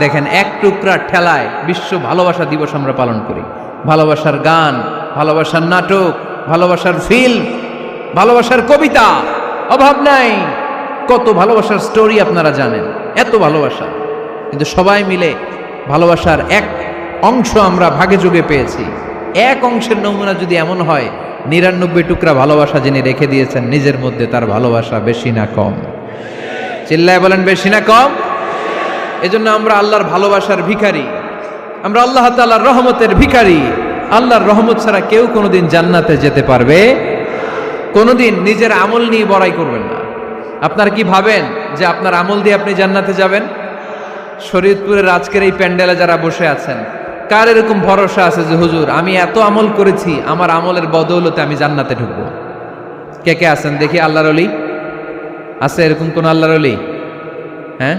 দেখেন, এক টুকরা ঠেলায় বিশ্ব ভালোবাসা দিবস আমরা পালন করি। ভালোবাসার গান, ভালোবাসার নাটক, ভালোবাসার ফিল্ম ভালোবাসার কবিতা, অভাব নাই। কত ভালোবাসার স্টোরি আপনারা জানেন, এত ভালোবাসা। কিন্তু সবাই মিলে ভালোবাসার এক অংশ আমরা ভাগে যোগে পেয়েছি। এক অংশের নমুনা যদি এমন হয়, নিরানব্বই টুকরা ভালোবাসা যিনি রেখে দিয়েছেন, নিজের মধ্যে তার ভালোবাসা বেশি না কম। চিল্লায় বলেন, বেশি না কম? এজন্য আমরা আল্লাহর ভালোবাসার ভিখারি। আমরা আল্লাহ তাআলার রহমতের ভিখারি। আল্লাহর রহমত ছাড়া কেউ কোনোদিন জান্নাতে যেতে পারবে কোনোদিন নিজের আমল নিয়ে বড়াই করবেন না। আপনারা কি ভাবেন যে আপনার আমল দিয়ে আপনি জান্নাতে যাবেন? শরীয়তপুরের আজকের এই প্যান্ডেলে যারা বসে আছেন, কার এরকম ভরসা আছে যে, হুজুর, আমি এত আমল করেছি, আমার আমলের বদৌলতে আমি জান্নাতে ঢুকবো কে কে আছেন? দেখি আল্লাহর অলি আছে এরকম কোন আল্লাহর অলি হ্যাঁ?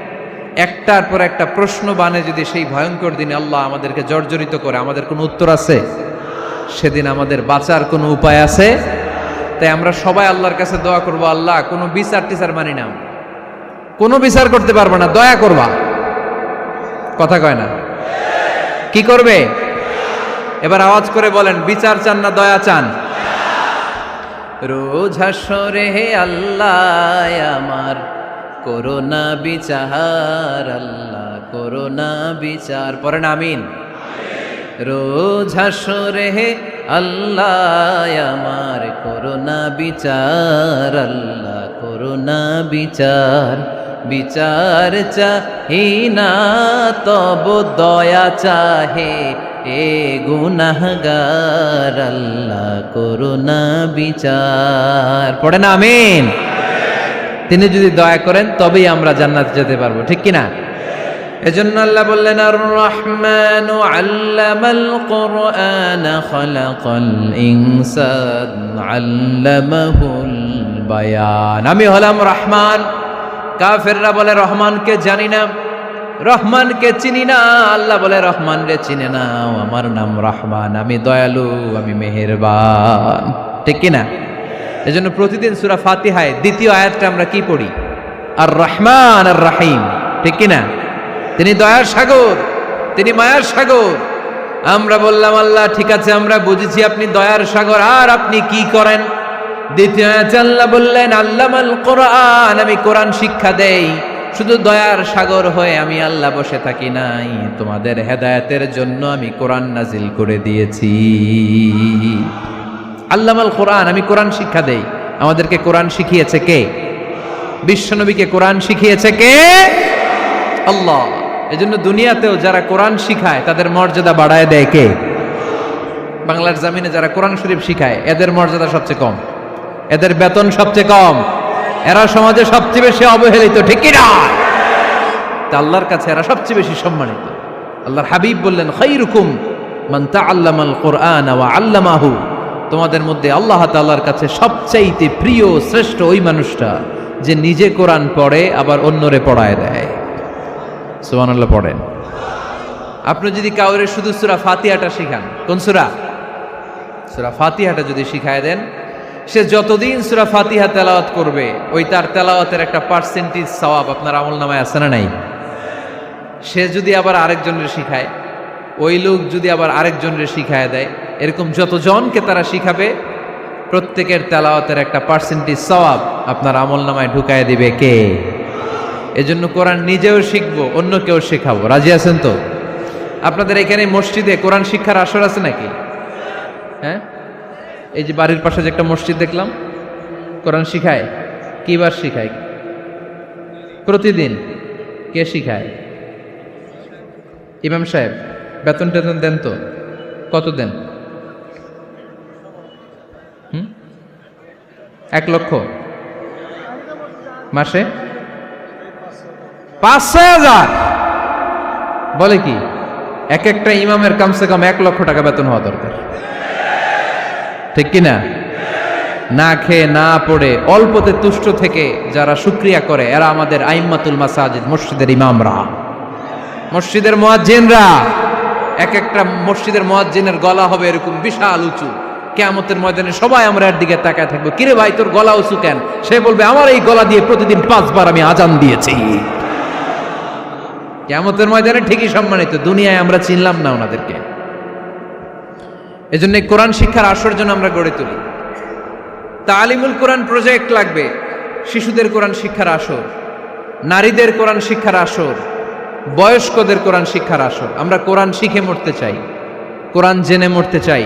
একটার পর একটা প্রশ্ন বানে যদি সেই ভয়ঙ্কর দিনে আল্লাহ আমাদেরকে জর্জরিত করে, আমাদের কোনো উত্তর আছে? সেদিন আমাদের বাঁচার কোনো উপায় আছে? তাই আমরা সবাই আল্লাহর কাছে দোয়া করব, আল্লাহ, কোনো বিচার টিচার মানি না কোনো বিচার করতে পারবে না, দয়া করবা। কথা কয় না? কি করবে? এবার আওয়াজ করে বলেন, বিচার চান না, দয়া চান? রোজ হাসরে আল্লাহ, আমার করোনা বিচার, আল্লাহ করোনা বিচার। পরেন আমিন। রোজ হে আল্লাহ, আমার করোনা বিচার, আল্লাহ করোনা বিচার। বিচার চাহি না, তব দয়া চাহে এ গুনাহগার, আল্লাহ করোনা বিচার। পড়ে না আমিন। তিনি যদি দয়া করেন, তবেই আমরা জান্নাত যেতে পারব। ঠিক কিনা? এজন্য আল্লাহ বললেন আর রহমান আল্লামাল কোরআন খলাকাল ইনসান আল্লামাহুল বায়ান। আমি হলাম রহমান। কাফেররা বলে, রহমানকে জানি না, রহমানকে চিনি না। আল্লাহ বলে রহমান রে চিনে না আমার নাম রহমান, আমি দয়ালু, আমি মেহেরবান। ঠিক কিনা? এজন্য প্রতিদিন সুরা ফাতিহায় দ্বিতীয় আয়াতটা আমরা কি পড়ি? আর রহমান আর রাহিম ঠিক কিনা? তিনি দয়ার সাগর, তিনি মায়ার সাগর। আমরা বললাম, আল্লাহ, ঠিক আছে, আমরা বুঝেছি আপনি দয়ার সাগর, আর আপনি কি করেন? দ্বিতীয় আয়াতে আল্লাহ বললেন, আল্লামাল কোরআন, আমি কোরআন শিক্ষা দেই। শুধু দয়ার সাগর হয়ে আমি আল্লাহ বসে থাকি নাই। তোমাদের হেদায়েতের জন্য আমি কোরআন নাজিল করে দিয়েছি। আল্লামাল কোরআন, আমি কোরআন শিক্ষা দেই। আমাদেরকে কোরআন শিখিয়েছে কে? বিশ্বনবীকে কোরআন শিখিয়েছে কে? আল্লাহ। এজন্য দুনিয়াতেও যারা কোরআন শিখায়, তাদের মর্যাদা বাড়ায় দেয় কে? বাংলার জামিনে যারা কোরআন শরীফ শিখায়, এদের মর্যাদা সবচেয়ে কম। এদের বেতন সবচেয়ে কম। এরা সমাজে সবচেয়ে বেশি অবহেলিত, ঠিক না? তা আল্লাহর কাছে এরা সবচেয়ে বেশি সম্মানিত। আল্লাহর হাবিব বললেন খাইরুকুম মান তাআল্লামাল কোরআন ওয়া আল্লামাহু। তোমাদের মধ্যে আল্লাহ তাআলার কাছে সবচাইতে প্রিয়, শ্রেষ্ঠ ওই মানুষটা যে নিজে কোরআন পড়ে, আবার অন্যরে পড়ায় দেয়। সুবহানাল্লাহ পড়েন। আপনি যদি কাউরে শুধু সুরা ফাতিহাটা শিখান, কোন সুরা? সুরা ফাতিহাটা যদি শিখায় দেন, সে যতদিন সুরা ফাতিহা তেলাওয়াত করবে, ওই তার তেলাওয়াতের একটা পার্সেন্টেজ সওয়াব আপনার আমল নামায় আছে না নাই? সে যদি আবার আরেকজনের শিখায়, ওই লোক যদি আবার আরেকজনের শিখায় দেয় এরকম যতজনকে তারা শিখাবে, প্রত্যেকের তেলাওয়াতের একটা পার্সেন্টেজ সওয়াব আপনার আমল নামায় ঢুকায় দিবে কে? এজন্য কোরআন নিজেও শিখব অন্য কেউ শেখাবো। রাজি আছেন তো? আপনাদের এখানে মসজিদে কোরআন শিক্ষার আসর আছে নাকি? হ্যাঁ? এই যে বাড়ির পাশে যে একটা মসজিদ দেখলাম, কোরআন শিখায়? কিবার শিখায়? প্রতিদিন? কে শিখায়? ইমাম সাহেব বেতন টেতন দেন তো? কত দেন? এক লক্ষ। মাসে? পাঁচ ছয় হাজার। বলে কি এক একটা ইমামের কমসে কম এক লক্ষ টাকা বেতন হওয়া দরকার। ঠিক কিনা না খেয়ে না পড়ে অল্পতে তুষ্ট থেকে যারা শুক্রিয়া করে এরা আমাদের আইম্মাতুল মাসাজিদ মসজিদের ইমামরা। মসজিদের মোয়াজ্জিনরা এক একটা মসজিদের মোয়াজ্জিনের গলা হবে এরকম বিশাল উঁচু। কেয়ামতের ময়দানে সবাই আমরা এর দিকে তাকায় থাকব। কিরে ভাই, তোর গলা উঁচু কেন? সে বলবে, আমার এই গলা দিয়ে প্রতিদিন পাঁচবার আমি আজান দিয়েছি। কেয়ামতের ময়দানে ঠিকই সম্মানিত, দুনিয়ায় আমরা চিনলাম না ওনাদেরকে। এজন্য কোরআন শিক্ষার আসর জন্য আমরা গড়ে তুলি। তালিমুল কোরআন প্রজেক্ট লাগবে, শিশুদের কোরআন শিক্ষার আসর, নারীদের কোরআন শিক্ষার আসর, বয়স্কদের কোরআন শিক্ষার আসর। আমরা কোরআন শিখে মরতে চাই, কোরআন জেনে মরতে চাই।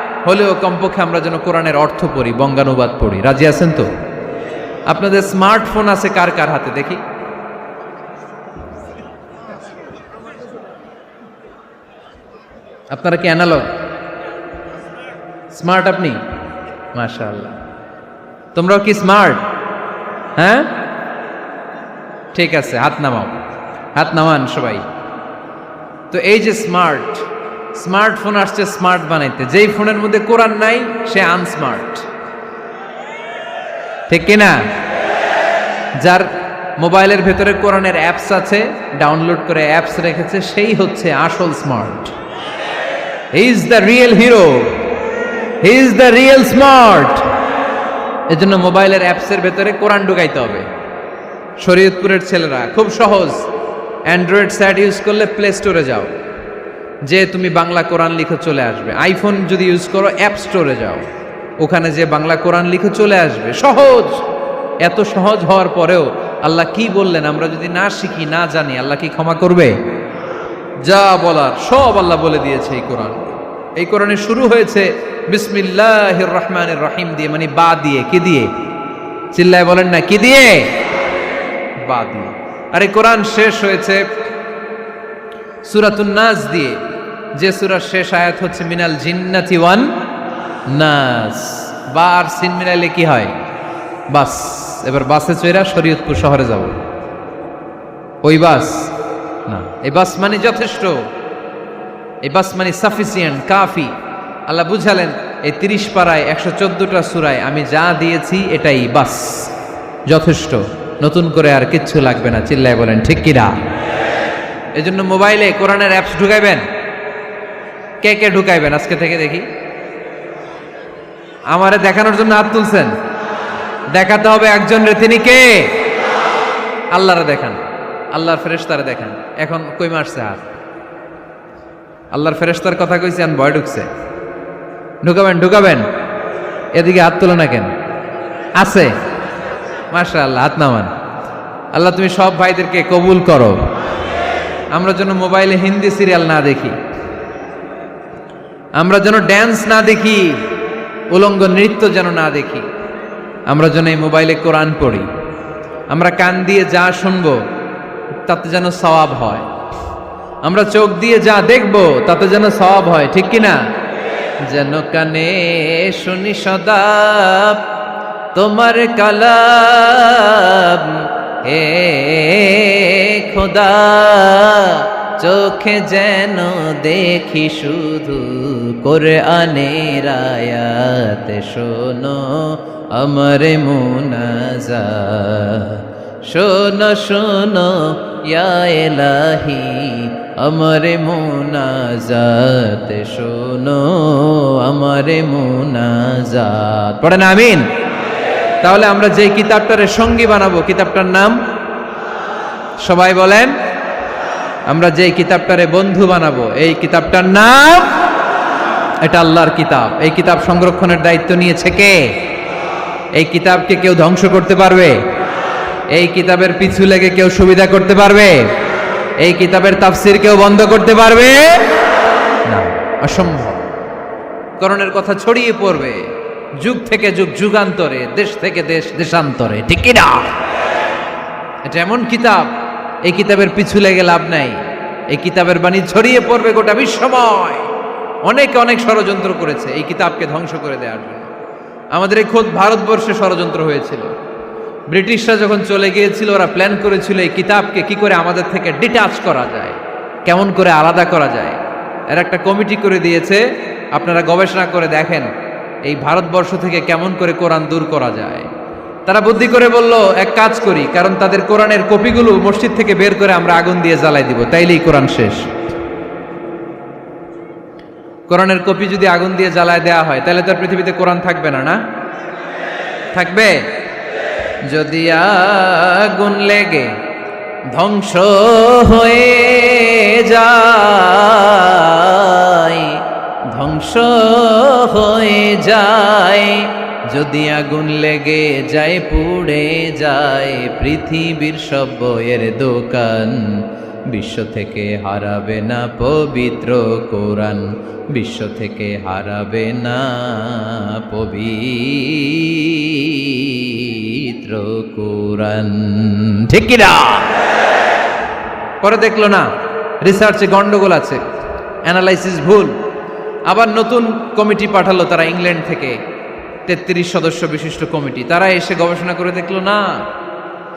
হলেও কমপক্ষে আমরা যেন কোরআনের অর্থ পড়ি, বঙ্গানুবাদ পড়ি। রাজি আছেন তো? আপনাদের স্মার্টফোন আছে কার কার হাতে? দেখি। আপনারা কি অ্যানালগ? স্মার্ট আপনি? মাশাআল্লাহ। তোমরাও কি স্মার্ট? হ্যাঁ? ঠিক আছে, হাত নামাও। হাত নামান সবাই। তো এই যে স্মার্ট স্মার্টফোন আসছে স্মার্ট বানাইতে। যেই ফোনের মধ্যে কোরআন নাই, সে আনস্মার্ট। ঠিক কিনা? যার মোবাইলের ভেতরে কোরআনের অ্যাপস আছে, ডাউনলোড করে অ্যাপস রেখেছে, সেই হচ্ছে আসল smart. He is the real hero he is the real smart এজন্য মোবাইলের অ্যাপসের ভেতরে কোরআন ঢুকাইতে হবে। শরীয়তপুরের ছেলেরা, খুব সহজ। অ্যান্ড্রয়েড স্যাট ইউজ করলে প্লে স্টোরে যাও। যে তুমি বাংলা কোরআন লিখে চলে আসবে। আইফোন যদি ইউজ করো অ্যাপ স্টোরে যাও। ওখানে যে বাংলা কোরআন লিখে চলে আসবে। সহজ! এত সহজ হওয়ার পরেও আল্লাহ কি বললেন, আমরা যদি না শিখি, না জানি, আল্লাহ কি ক্ষমা করবে? যা বলার সব আল্লাহ বলে দিয়েছে এই কোরআন। এই কোরআনে শুরু হয়েছে বিসমিল্লাহ রহমানের রহিম দিয়ে মানে বা দিয়ে, কি দিয়ে? চিল্লায় বলেন না, কি দিয়ে? বা দিয়ে। আরে কোরআন শেষ হয়েছে সুরাতুন নাস দিয়ে যে সুরার শেষ আয়াত হচ্ছে মিনাল জিন্নাতি ওয়ান নাস। বা আর সিন মিলাইলে কি হয়? বাস। এবার বাসে চৈরা শরীয়তপুর শহরে যাব। ওই বাস? না। এই বাস মানে যথেষ্ট। এই বাস মানে সাফিসিয়েন্ট কাফি। আল্লাহ বুঝালেন, এই তিরিশ পাড়ায় একশো চোদ্দটা সুরায় আমি যা দিয়েছি এটাই বাস। যথেষ্ট। নতুন করে আর কিচ্ছু লাগবে না, চিল্লায় বলেন, ঠিক কিনা? এই জন্য মোবাইলে কোরআনের অ্যাপস ঢুকাইবেন? কে কে ঢুকাইবেন? আজকে থেকে দেখি। আমারে দেখানোর জন্য হাত তুলছেন। দেখাতে হবে একজন রে তিনি কে? আল্লাহরে দেখান। আল্লাহর ফেরেশতারে দেখান। এখন কই মারছে হাত? আল্লাহর ফেরেশতার কথা কইছি আন ভয় ঢুকছে। ঢুকাবেন ঢুকাবেন। এদিকে হাত তুলো না কেন? আছে। মাশা আল্লাহ হাত নামান। আল্লাহ, তুমি সব ভাইদেরকে কবুল করো। আমরা যেন মোবাইলে হিন্দি সিরিয়াল না দেখি। আমরা যেন ড্যান্স না দেখি, উলঙ্গ নৃত্য যেন না দেখি। আমরা যেন এই মোবাইলে কোরআন পড়ি। আমরা কান দিয়ে যা শুনব, তাতে যেন সওয়াব হয়। আমরা চোখ দিয়ে যা দেখব, তাতে যেন সওয়াব হয়, ঠিক কি না? যেন কানে শুনি সদা তোমার কালাম হে খোদা, চোখে যেন দেখি শুধু করে আনের আয়াত। শোনো আমার মুনাজা শোনো শোনো এলাহি আমার মুনাজাত। শোনো আমার মুনাজাত। পড়েন আমিন। তাহলে আমরা যে কিতাবটারে সঙ্গী বানাবো, কিতাবটার নাম? সবাই বলেন, আমরা যে কিতাবটারে বন্ধু বানাবো, এই কিতাবটার নাম? এটা আল্লাহর কিতাব। এই কিতাব সংরক্ষণের দায়িত্ব নিয়েছে কে? এই কিতাবকে কেউ ধ্বংস করতে পারবে? এই কিতাবের পিছু লেগে কেউ সুবিধা করতে পারবে? এই কিতাবের তাফসির কেউ বন্ধ করতে পারবে? না, অসম্ভব। করণের কথা ছড়িয়ে পড়বে। যুগ থেকে যুগ, যুগান্তরে, দেশ থেকে দেশ, দেশান্তরে, ঠিক কি না এটা এমন কিতাব, এই কিতাবের পিছু লেগে লাভ নাই। এই কিতাবের বাণী ছড়িয়ে পড়বে গোটা বিশ্বময়। অনেকে অনেক ষড়যন্ত্র করেছে এই কিতাবকে ধ্বংস করে দেওয়ার জন্য। আমাদের এই খোদ ভারতবর্ষে ষড়যন্ত্র হয়েছিল। ব্রিটিশরা যখন চলে গিয়েছিল, ওরা প্ল্যান করেছিল এই কিতাবকে কি করে আমাদের থেকে ডিটাচ করা যায়, কেমন করে আলাদা করা যায়। এর একটা কমিটি করে দিয়েছে, আপনারা গবেষণা করে দেখেন এই ভারতবর্ষ থেকে কেমন করে কোরআন দূর করা যায়? তারা বুদ্ধি করে বলল, এক কাজ করি, কারণ তাদের কোরআনের কপিগুলো মসজিদ থেকে বের করে আমরা আগুন দিয়ে জ্বালাই দিব। তাইলেই কোরআন শেষ। কোরআনের কপি যদি আগুন দিয়ে জ্বালায় দেওয়া হয় তাহলে তো আর পৃথিবীতে কোরআন থাকবে না না? থাকবে? যদি আগুন লেগে ধ্বংস হয়ে যায় ধ্বংস হয়ে যায়। যদি আগুন লেগে যায়, পুড়ে যায়, পৃথিবীর সব বইয়ের দোকান বিশ্ব থেকে হারাবে না পবিত্র কোরআন। বিশ্ব থেকে হারাবে না পবিত্র কোরআন। ঠিক কিনা? পরে দেখল না রিসার্চে গন্ডগোল আছে অ্যানালাইসিস ভুল। আবার নতুন কমিটি পাঠালো তারা ইংল্যান্ড থেকে। তেত্রিশ সদস্য বিশিষ্ট কমিটি। তারা এসে গবেষণা করে দেখল, না,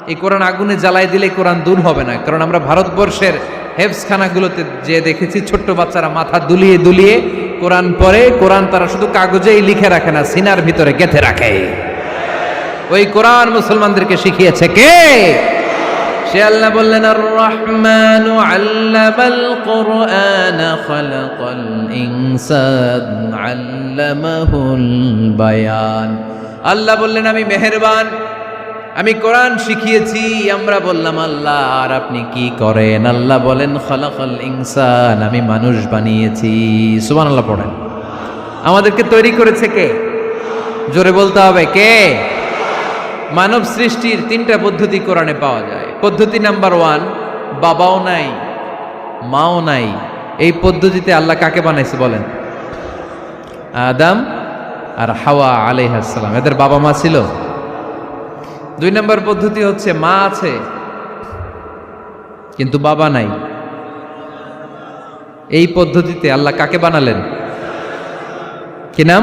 এই কোরআন আগুনে জ্বালাই দিলে কোরআন দূর হবে না। কারণ আমরা ভারতবর্ষের হেফসখানাগুলোতে যে দেখেছি, ছোট্ট বাচ্চারা মাথা দুলিয়ে দুলিয়ে কোরআন পরে কোরআন তারা শুধু কাগজেই লিখে রাখে না, সিনার ভিতরে গেঁথে রাখে। ওই কোরআন মুসলমানদেরকে শিখিয়েছে কে? সে আল্লাহ বললেন রহমান আল্লামাল কোরআন খালাকাল ইনসান আল্লামাহুল বায়ান। আল্লাহ বললেন, আমি মেহেরবান, আমি কোরআন শিখিয়েছি, আমরা বললাম, আল্লাহ, আর আপনি কি করেন? আল্লাহ বলেন, খালাকাল ইনসান, আমি মানুষ বানিয়েছি। সুবহানাল্লাহ পড়েন। আমাদেরকে তৈরি করেছে কে? জোরে বলতে হবে, কে? মানব সৃষ্টির তিনটা পদ্ধতি কোরআনে পাওয়া যায়। পদ্ধতি নাম্বার ওয়ান, বাবাও নাই, মাও নাই। এই পদ্ধতিতে আল্লাহ কাকে বানাইছে বলেন? আদাম আর হাওয়া আলাইহাসালাম এদের বাবা মা ছিল। দুই নম্বর পদ্ধতি হচ্ছে মা আছে, কিন্তু বাবা নাই। এই পদ্ধতিতে আল্লাহ কাকে বানালেন? কি নাম?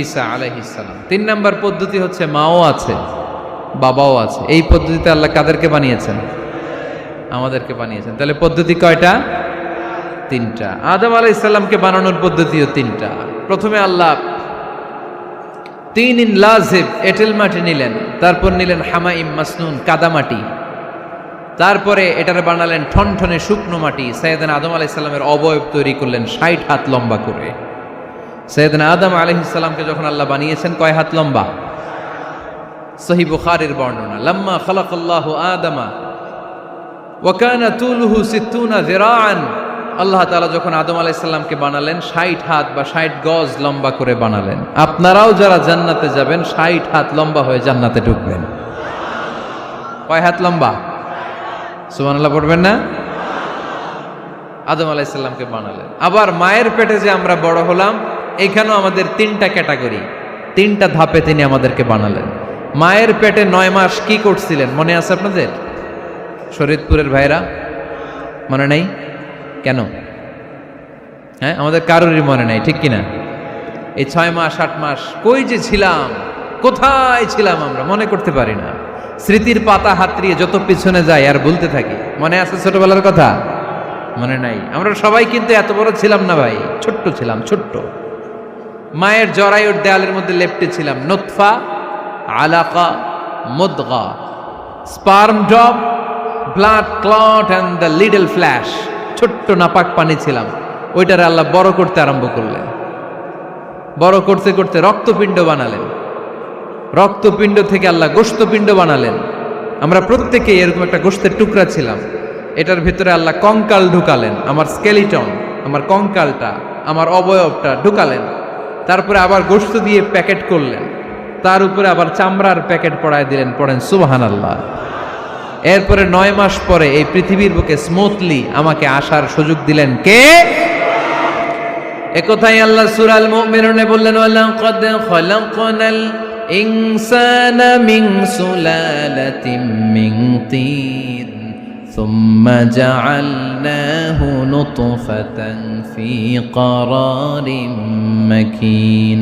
ঈসা আলাইহিসালাম তিন নম্বর পদ্ধতি হচ্ছে মাও আছে। বাবাও আছে। এই পদ্ধতিতে আল্লাহ কাদেরকে বানিয়েছেন? আমাদেরকে বানিয়েছেন। তাহলে পদ্ধতি কয়টা? তিনটা। আদম আলাইসাল্লামকে বানানোর পদ্ধতিও তিনটা। প্রথমে আল্লাহ তিন ইন লাজেব এটেল মাটি নিলেন, তারপর নিলেন হামাইম মাসনুন কাদামাটি তারপরে এটার বানালেন ঠনঠনে শুকনো মাটি। সৈয়দান আদম আলাইসাল্লামের অবয়ব তৈরি করলেন ষাট হাত লম্বা করে। সৈয়দিন আদম আলহিসাল্লামকে যখন আল্লাহ বানিয়েছেন, কয় হাত লম্বা? সহি বুখারের বর্ণনা, লাম্মা খালাকাল্লাহু আদামা ওয়াকানা তুলহু সিত্তুনা যিরাআন। আল্লাহ তাআলা যখন আদম আলাইহিসসালামকে বানালেন 60 হাত বা 60 গজ লম্বা করে বানালেন। আপনারাও যারা জান্নাতে যাবেন 60 হাত লম্বা হয়ে জান্নাতে ঢুকবেন। কয় হাত লম্বা? সুবহানাল্লাহ পড়বেন না? আদম আলাইসাল্লামকে বানালেন। আবার মায়ের পেটে যে আমরা বড় হলাম, এখানেও আমাদের তিনটা ক্যাটাগরি, তিনটা ধাপে তিনি আমাদেরকে বানালেন। মায়ের পেটে নয় মাস কি করছিলেন? মনে আছে আপনাদের? শরীদপুরের ভাইরা? মনে নেই? কেন? হ্যাঁ আমাদের কারোরই মনে নেই, ঠিক কিনা? এই ছয় মাস, আট মাস কই যে ছিলাম? কোথায় ছিলাম আমরা? মনে করতে পারি না। স্মৃতির পাতা হাতড়িয়ে যত পিছনে যায়, আর বলতে থাকি। মনে আছে ছোটবেলার কথা? মনে নাই। আমরা সবাই কিন্তু এত বড় ছিলাম না ভাই। ছোট্ট ছিলাম, ছোট্ট। মায়ের জরায়ুর দেয়ালের মধ্যে লেপটে ছিলাম। নোৎফা আলাকা মুদগা। Sperm drop, blood clot and the little flesh ছোট্ট নাপাক পানি ছিলাম। ওইটার আল্লাহ বড় করতে আরম্ভ করলেন। বড় করতে করতে রক্তপিণ্ড বানালেন। রক্তপিণ্ড থেকে আল্লাহ গোস্তপিণ্ড বানালেন। আমরা প্রত্যেকে এরকম একটা গোস্তের টুকরা ছিলাম। এটার ভিতরে আল্লাহ কঙ্কাল ঢুকালেন। আমার স্কেলিটন আমার কঙ্কালটা, আমার অবয়বটা ঢুকালেন। তারপরে আবার গোস্ত দিয়ে প্যাকেট করলেন। তার উপরে আবার চামড়ার প্যাকেট পড়ায় দিলেন পড়েন সুবাহান আল্লাহ এরপরে নয় মাস পরে এই পৃথিবীর বুকে স্মুথলি আমাকে আসার সুযোগ দিলেন কে একথাই আল্লাহ সুরাল মুমিনুনে বললেন ওয়ালাকাদ খলাকনাল ইনসানা মিন সুলালাতিন মিন তিন ثم جعلناه نطفة في قرار مكين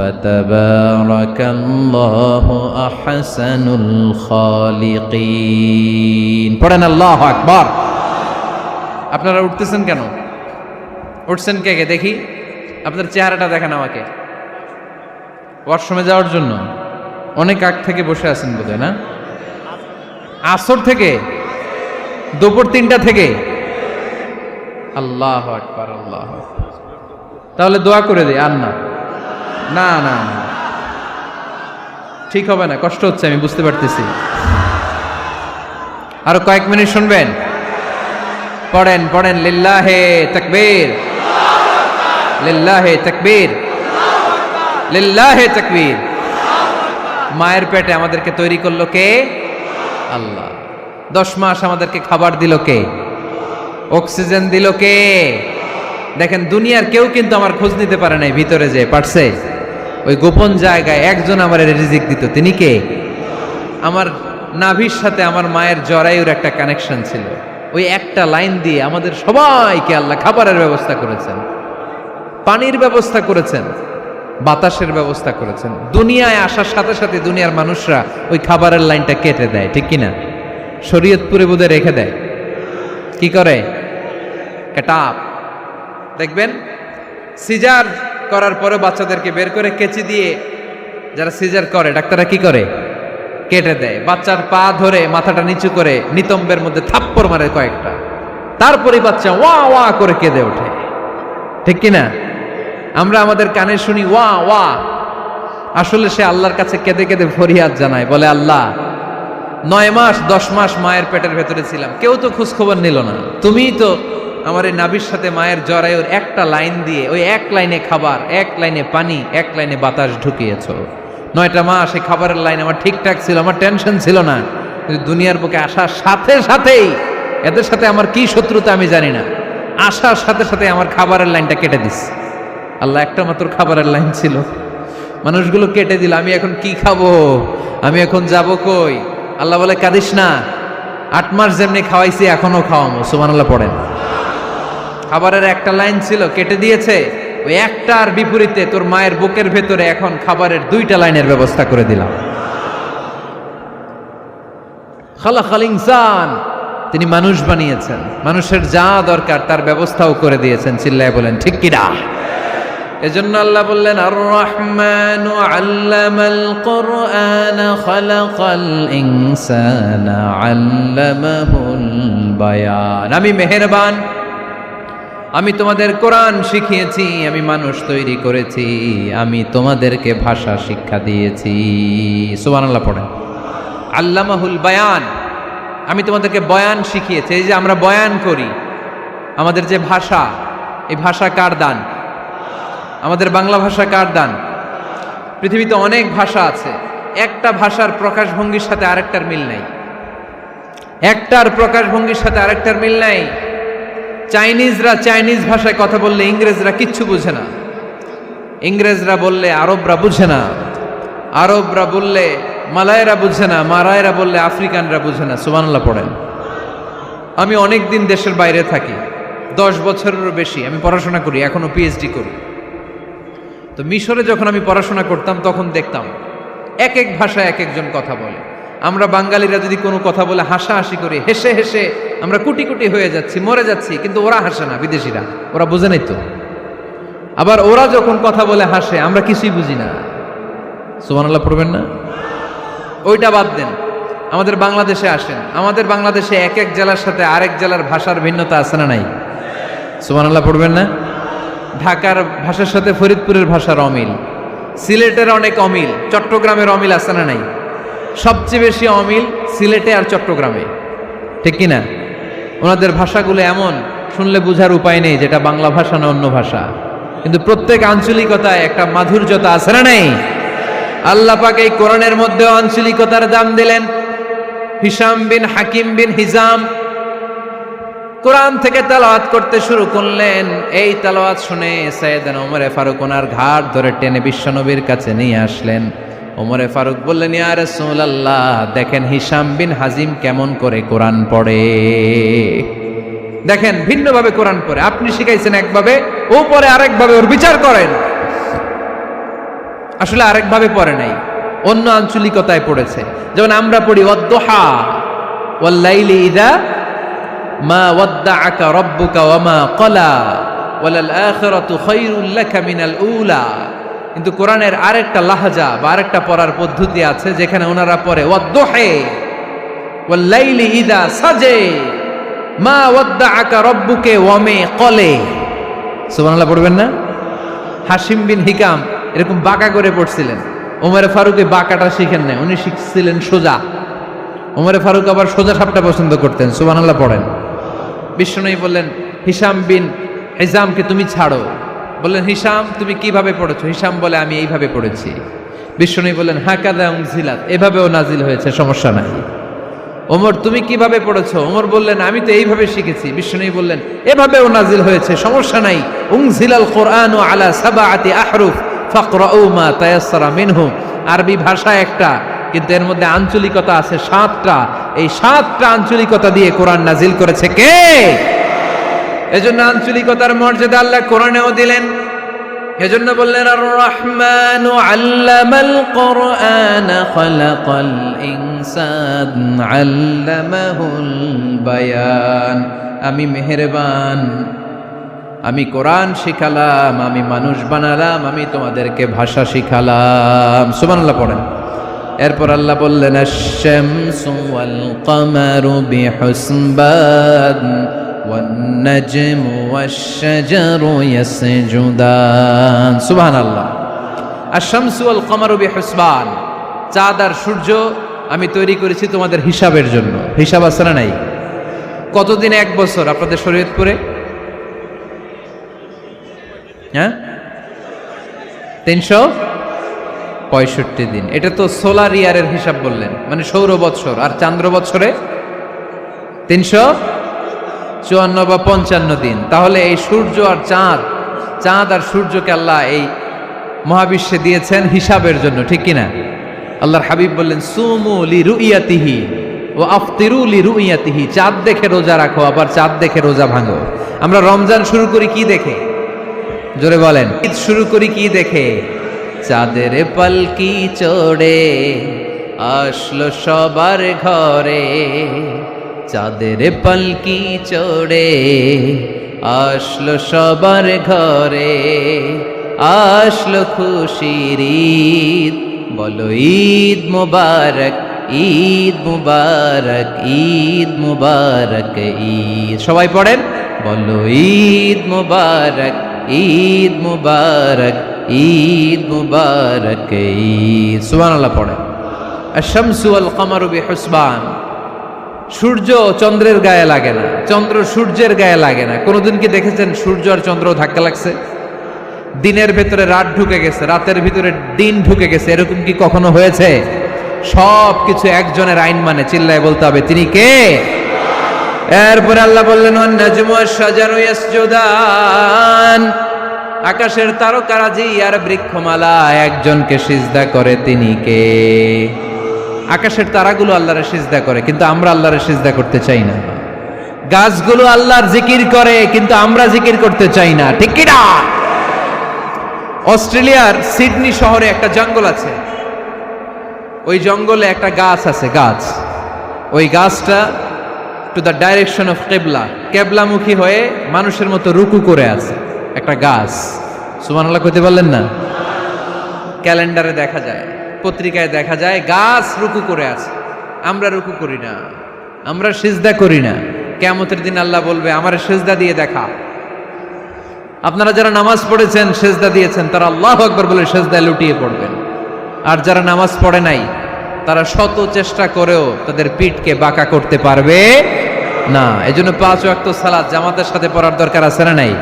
فتبارك الله أحسن الخالقين পড়েন আল্লাহ আকবার আপনারা উঠতেছেন কেন উঠছেন কে কে দেখি আপনার চেহারাটা দেখেন আমাকে ওয়াশরুমে যাওয়ার জন্য অনেক আগ থেকে বসে আছেন বোধহয় না আসর থেকে দুপুর তিনটা থেকে আল্লাহ আকবার আল্লাহ আকবার। তাহলে দোয়া করে দে আর না না না না। ঠিক হবে না, কষ্ট হচ্ছে, আমি বুঝতে পারতেছি। আরও কয়েক মিনিট শুনবেন। পড়েন পড়েন, লিল্লাহে তাকবীর। লিল্লাহে তাকবীর। লিল্লাহে তাকবীর। মায়ের পেটে আমাদেরকে তৈরি করল কে? আল্লাহ। দশ মাস আমাদেরকে খাবার দিল কে? অক্সিজেন দিল কে? দেখেন, দুনিয়ার কেউ কিন্তু আমার খোঁজ নিতে পারে নাই ভিতরে যে, পারছে? ওই গোপন জায়গায় একজন আমার রিজিক দিত। তিনি কে? আমার নাভির সাথে আমার মায়ের জরায়ুর একটা কানেকশন ছিল। ওই একটা লাইন দিয়ে আমাদের সবাইকে আল্লাহ খাবারের ব্যবস্থা করেছেন। পানির ব্যবস্থা করেছেন। বাতাসের ব্যবস্থা করেছেন। দুনিয়ায় আসার সাথে সাথে দুনিয়ার মানুষরা ওই খাবারের লাইনটা কেটে দেয়, ঠিক কিনা? শরীয়তপুরে বোধে রেখে দেয়। কি করে? কেটাপ দেখবেন? সিজার করার পরে বাচ্চাদেরকে বের করে কেচি দিয়ে যারা সিজার করে, ডাক্তাররা কি করে? কেটে দেয়। বাচ্চার পা ধরে মাথাটা নিচু করে নিতম্বের মধ্যে থাপ্পড় মারে কয়েকটা। তারপরে বাচ্চা ওয়া ওয়া করে কেঁদে ওঠে। ঠিক কিনা আমরা আমাদের কানে শুনি ওয়া ওয়া। আসলে সে আল্লাহর কাছে কেঁদে কেঁদে ফরিয়াদ জানায়, বলে, আল্লাহ, নয় মাস, দশ মাস মায়ের পেটের ভেতরে ছিলাম। কেউ তো খোঁজ খবর নিল না। তুমিই তো আমার এই নাবির সাথে মায়ের জরায়ুর একটা লাইন দিয়ে, ওই এক লাইনে খাবার, এক লাইনে পানি, এক লাইনে বাতাস ঢুকিয়েছ। নয়টা মাস এই খাবারের লাইন আমার ঠিকঠাক ছিল, আমার টেনশন ছিল না। দুনিয়ার বুকে আসার সাথে সাথেই এদের সাথে আমার কি শত্রুতা আমি জানি না। আসার সাথে সাথে আমার খাবারের লাইনটা কেটে দিস। আল্লাহ, একটা মাত্র খাবারের লাইন ছিল। মানুষগুলো কেটে দিল, আমি এখন কি খাব? আমি এখন যাব কই? আল্লাহ বলে, কাঁদিস না। আট মাস যেমনি খাওয়াইছি, এখনও খাওয়ামো। সুমান আল্লাহ পড়েন। খাবারের একটা লাইন ছিল, কেটে দিয়েছে। ওই একটার বিপরীতে তোর মায়ের বুকের ভেতরে এখন খাবারের দুইটা লাইনের ব্যবস্থা করে দিলাম। খালা খাল ইনসান, তিনি মানুষ বানিয়েছেন। মানুষের যা দরকার তার ব্যবস্থাও করে দিয়েছেন, চিল্লায় বলেন, ঠিক কিনা এজন্য আল্লাহ বললেন আর রহমান আল্লামাল কোরআন, খালাকাল ইনসানা আল্লামাহুল বায়ান। আমি মেহেরবান আমি তোমাদের কোরআন শিখিয়েছি, আমি মানুষ তৈরি করেছি, আমি তোমাদেরকে ভাষা শিক্ষা দিয়েছি। সুবহানাল্লাহ পড়েন। আল্লামাহুল বায়ান, আমি তোমাদেরকে বয়ান শিখিয়েছি, এই যে আমরা বয়ান করি, আমাদের যে ভাষা, এই ভাষা কার দান? আমাদের বাংলা ভাষা কার দান? পৃথিবীতে অনেক ভাষা আছে, একটা ভাষার প্রকাশভঙ্গির সাথে আরেকটার মিল নাই। একটার প্রকাশভঙ্গির সাথে আরেকটার মিল নাই। চাইনিজরা চাইনিজ ভাষায় কথা বললে ইংরেজরা কিচ্ছু বুঝে না। ইংরেজরা বললে আরবরা বুঝে না। আরবরা বললে মালায়রা বুঝে না মারায়রা বললে আফ্রিকানরা বুঝে না। সুবানাল্লাহ পড়েন। আমি অনেক দিন দেশের বাইরে থাকি। দশ বছরেরও বেশি। আমি পড়াশোনা করি, এখনও পিএইচডি করি। তো মিশরে যখন আমি পড়াশোনা করতাম, তখন দেখতাম এক এক ভাষায় এক একজন কথা বলে। আমরা বাঙালিরা যদি কোনো কথা বলে হাসাহাসি করি, হেসে হেসে আমরা কুটি কুটি হয়ে যাচ্ছি, মরে যাচ্ছি, কিন্তু ওরা হাসে না, বিদেশিরা। ওরা বোঝে নাই তো। আবার ওরা যখন কথা বলে হাসে, আমরা কিছুই বুঝি না। সুবহানাল্লাহ পড়বেন না? ওইটা বাদ দেন। আমাদের বাংলাদেশে আসেন। আমাদের বাংলাদেশে এক এক জেলার সাথে আরেক জেলার ভাষার ভিন্নতা আছে না নাই? সুবহানাল্লাহ পড়বেন না? ঢাকার ভাষার সাথে ফরিদপুরের ভাষার অমিল। সিলেটের অনেক অমিল। চট্টগ্রামের অমিল আছে না নাই? সবচেয়ে বেশি অমিল সিলেটে আর চট্টগ্রামে। ঠিক কিনা? ওনাদের ভাষাগুলো এমন, শুনলে বোঝার উপায় নেই যেটা বাংলা ভাষা না অন্য ভাষা। কিন্তু প্রত্যেক আঞ্চলিকতায় একটা মাধুর্যতা আছে না নেই? আল্লাহ পাক এই কোরআনের মধ্যে আঞ্চলিকতার দাম দিলেন। হিসাম বিন হাকিম বিন হিজাম কোরআন থেকে তালাওয়াত করতে শুরু করলেন। এই তালাওয়াত শুনে সৈয়দান ওমরে ফারুক ওনার ঘাট ধরে টেনে বিশ্বনবীর কাছে নিয়ে আসলেন। ওমরে ফারুক বললেন, ইয়া রাসূলুল্লাহ, দেখেন হিসাম বিন হাজিম কেমন করে কোরআন পড়ে। দেখেন, ভিন্নভাবে কোরআন পড়ে। আপনি শিখাইছেন একভাবে, ও পরে আরেকভাবে, ওর বিচার করেন। আসলে আরেকভাবে পড়ে নাই, অন্য আঞ্চলিকতায় পড়েছে। যেমন আমরা পড়ি অদ্দোহা ওয়াল্লাইলি ইদা মা ওয়াদ্দাআকা রাব্বুকা ওয়া মা ক্বালা ওয়ালাল আখিরাতু খায়রুল লাকা মিনাল উলা। কিন্তু কোরআনের আরেকটা লাহাজা বা আরেকটা পড়ার পদ্ধতি আছে, যেখানে ওনারা পড়ে, ওয়াদ্দোহে, ওয়াল্লাইলি ইদা সাজে, মা ওয়াদ্দাআকা রাব্বুকে ওয়া মে ক্বালে সুবহানাল্লাহ, পড়বেন না? হাসিম বিন হিকাম এরকম বাঁকা করে পড়ছিলেন। ওমরে ফারুকে বাঁকাটা শিখেন না উনি শিখছিলেন সোজা। ওমরে ফারুক আবার সোজা সাপটা পছন্দ করতেন, সুবহানাল্লাহ, পড়েন। বিষ্ণুই বললেন, হিসাম বিন হিজামকে তুমি ছাড়ো। বললেন হিসাম তুমি কীভাবে পড়েছো? হিসাম বলে, আমি এইভাবে পড়েছি। বিষ্ণুই বললেন, হাকাদা উংজিলাত এভাবেও নাজিল হয়েছে, সমস্যা নাই। ওমর, তুমি কীভাবে পড়েছো? ওমর বললেন, আমি তো এইভাবে শিখেছি। বিষ্ণুই বললেন, এভাবেও নাজিল হয়েছে, সমস্যা নাই। উংজিলাল কোরআন ও আলা সাবা সাবাআতি আহরুফ, ফাকরাউ মা তায়াসসারা মিনহু। আরবি ভাষা একটা, কিন্তু এর মধ্যে আঞ্চলিকতা আছে সাতটা। এই সাতটা আঞ্চলিকতা দিয়ে কোরআন নাজিল করেছে কে? এজন্য আঞ্চলিকতার মর্যাদা আল্লাহ কোরআনেও দিলেন। এজন্য বললেন আর রহমান আল্লামাল কোরআন খালাকাল ইনসান আল্লামাহুল বায়ান। আমি মেহেরবান, আমি কোরআন শিখালাম, আমি মানুষ বানালাম, আমি তোমাদেরকে ভাষা শিখালাম। সুবহানাল্লাহ পড়েন। এরপর আল্লাহ বললেন, আশ-শামসু ওয়াল কামারু বিহুসবান। والنجم والشجر يسجدان সুবহান আল্লাহ আশ-শামসু ওয়াল কামারু বিহুসবান চাঁদ আর সূর্য আমি তৈরি করেছি তোমাদের হিসাবের জন্য হিসাব আছে না নাই কতদিন এক বছর আপনাদের শরীয়তপুরে হ্যাঁ তিনশো পঁয়ষট্টি দিন এটা তো সোলার ইয়ারের হিসাব বললেন মানে সৌর বৎসর আর চান্দ্র বৎসরে তিনশো চুয়ান্ন বা পঞ্চান্ন দিন। তাহলে এই সূর্য আর চাঁদ চাঁদ আর সূর্যকে আল্লাহ এই মহাবিশ্বে দিয়েছেন হিসাবের জন্য, ঠিক কিনা? আল্লাহর হাবিব বললেন, সুমু লি রুইয়াতিহি ও আফতিরু লি রুইয়াতিহি চাঁদ দেখে রোজা রাখো, আবার চাঁদ দেখে রোজা ভাঙো। আমরা রমজান শুরু করি কি দেখে? জোরে বলেন, ঈদ শুরু করি কি দেখে? চাঁদের পালকি চড়ে, আসলো সবার ঘরে। চাঁদের পালকি চড়ে আসলো সবার ঘরে, আসলো খুশির ঈদ। বলো, ঈদ মুবারক ঈদ মুবারক ঈদ মুবারক, ঈদ। সবাই পড়েন? বলো, ঈদ মুবারক ঈদ মুবারক ঈদ মুবারক, ঈদ। সুবহানাল্লাহ পড়েন। ওয়াল কামারু বিহুসবান। সূর্য চন্দ্রের গায়ে লাগে না। চন্দ্র সূর্যের গায়ে লাগে না। কোনোদিন কি দেখেছেন সূর্য আর চন্দ্র ধাক্কা লাগছে? দিনের ভেতরে রাত ঢুকে গেছে, রাতের ভিতরে দিন ঢুকে গেছে। এরকম কি কখনো হয়েছে? সব কিছু একজনের আইন মানে চিল্লায় বলতে হবে। তিনি কে? এরপরে আল্লাহ বললেন আকাশের তারকারাজি আর বৃক্ষমালা, একজনকে সিজদা করে তিনি কে? আকাশের তারাগুলো আল্লাহরে সিজদা করে, কিন্তু আমরা আল্লাহরে সিজদা করতে চাই না। গাছগুলো আল্লাহর জিকির করে, কিন্তু আমরা জিকির করতে চাই না। ঠিক কি না অস্ট্রেলিয়ার সিডনি শহরে একটা জঙ্গল আছে। ওই জঙ্গলে একটা গাছ আছে, গাছ। ওই গাছটা টু দ্য ডাইরেকশন অফ কেবলা কেবলামুখী হয়ে মানুষের মতো রুকু করে আছে, একটা গাছ। সুমান আল্লাহ কইতে পারলেন না? ক্যালেন্ডারে দেখা যায়। পত্রিকায় দেখা যায়, গাছ রুকু করে আছে। আমরা রুকু করি না। আমরা সিজদা করি না। কেমতের দিন আল্লাহ বলবে, আমার সেজদা দিয়ে দেখা। আপনারা যারা নামাজ পড়েছেন, সেজদা দিয়েছেন, তারা আল্লাহ আকবর বলে সেজদায় লুটিয়ে পড়বেন। আর যারা নামাজ পড়ে নাই, তারা শত চেষ্টা করেও তাদের পিঠকে বাঁকা করতে পারবে না। এই জন্য পাঁচ ওয়াক্ত সালাদ জামাতের সাথে পড়ার দরকার আছে না নাই?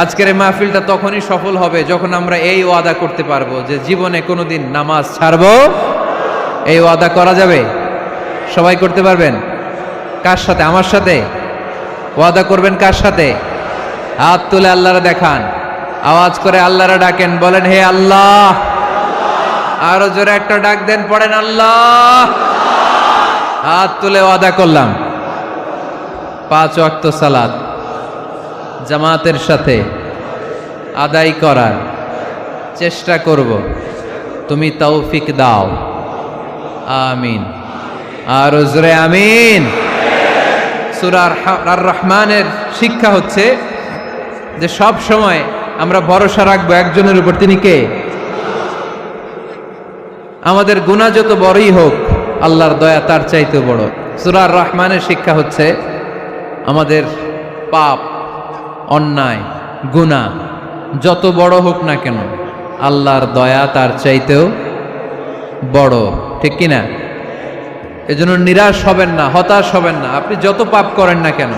আজকের এই মাহফিলটা তখনই সফল হবে যখন আমরা এই ওয়াদা করতে পারব যে জীবনে কোনোদিন নামাজ ছাড়বো। এই ওয়াদা করা যাবে? সবাই করতে পারবেন? কার সাথে? আমার সাথে? ওয়াদা করবেন কার সাথে? হাত তুলে আল্লাহরা দেখান। আওয়াজ করে আল্লাহরা ডাকেন, বলেন, হে আল্লাহ! আরও জোরে একটা ডাক দেন, পড়েন, আল্লাহ! হাত তুলে ওয়াদা করলাম। পাঁচ ওয়াক্ত সালাত। জামাতের সাথে আদায় করার চেষ্টা করব। তুমি তৌফিক দাও। আমিন। আর জোরে আমিন। সুরার আর রহমানের শিক্ষা হচ্ছে যে সব সময় আমরা ভরসা রাখব একজনের উপর। তিনি কে? আমাদের গুণা যত বড়ই হোক, আল্লাহর দয়া তার চাইতে বড়। সুরার রহমানের শিক্ষা হচ্ছে আমাদের পাপ অন্যায় গুণা যত বড় হোক না কেন, আল্লাহর দয়া তার চাইতেও বড়, ঠিক কিনা এজন্য নিরাশ হবেন না, হতাশ হবেন না, আপনি যত পাপ করেন না কেন,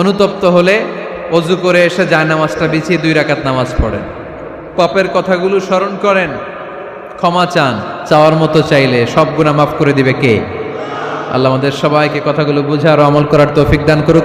অনুতপ্ত হলে অজু করে এসে যায় নামাজটা বিছিয়ে দুই রাকাত নামাজ পড়েন। পাপের কথাগুলো স্মরণ করেন, ক্ষমা চান, চাওয়ার মতো চাইলে সব গুণা মাফ করে দিবে কে? আল্লাহ আমাদের সবাইকে কথাগুলো বুঝার আমল করার তৌফিক দান করুক।